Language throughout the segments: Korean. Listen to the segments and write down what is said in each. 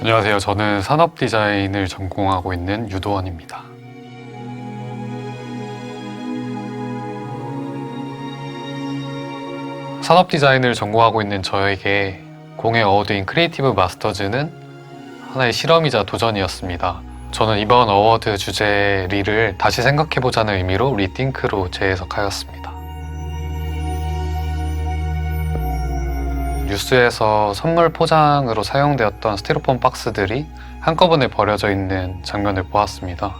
안녕하세요. 저는 산업 디자인을 전공하고 있는 유도원입니다. 산업 디자인을 전공하고 있는 저에게 공에 얻은 크리에이티브 마스터즈는 하나의 실험이자 도전이었습니다. 저는 이번 어워드 주제 리를 다시 생각해보자는 의미로 리띵크로 재해석하였습니다. 뉴스에서 선물 포장으로 사용되었던 스티로폼 박스들이 한꺼번에 버려져 있는 장면을 보았습니다.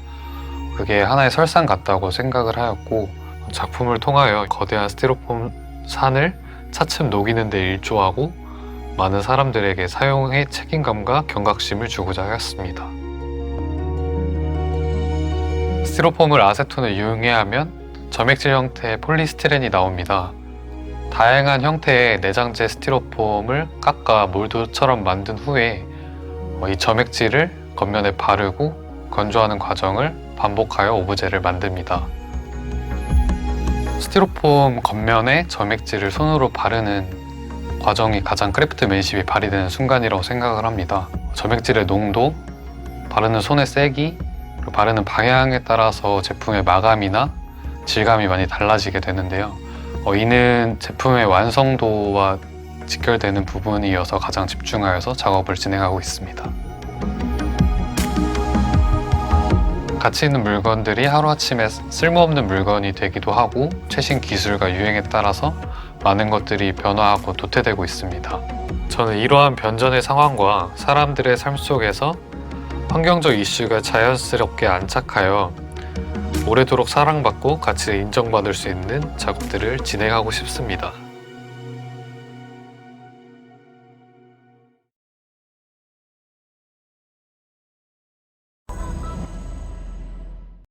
그게 하나의 설상 같다고 생각을 하였고 작품을 통하여 거대한 스티로폼 산을 차츰 녹이는 데 일조하고 많은 사람들에게 사용의 책임감과 경각심을 주고자 하였습니다. 스티로폼을 아세톤을 이용해야 하면 점액질 형태의 폴리스티렌이 나옵니다. 다양한 형태의 내장재 스티로폼을 깎아 몰드처럼 만든 후에 어, 이 점액질을 겉면에 바르고 건조하는 과정을 반복하여 오브제를 만듭니다. 스티로폼 겉면에 점액질을 손으로 바르는 과정이 가장 크래프트 맨십이 발휘되는 순간이라고 생각을 합니다. 점액질의 농도, 바르는 손의 세기, 바르는 방향에 따라서 제품의 마감이나 질감이 많이 달라지게 되는데요. 어, 이는 제품의 완성도와 직결되는 부분이어서 가장 집중하여서 작업을 진행하고 있습니다. 가치 있는 물건들이 하루아침에 쓸모없는 물건이 되기도 하고 최신 기술과 유행에 따라서 많은 것들이 변화하고 도태되고 있습니다. 저는 이러한 변전의 상황과 사람들의 삶 속에서 환경적 이슈가 자연스럽게 안착하여 오래도록 사랑받고 가치 인정받을 수 있는 작업들을 진행하고 싶습니다.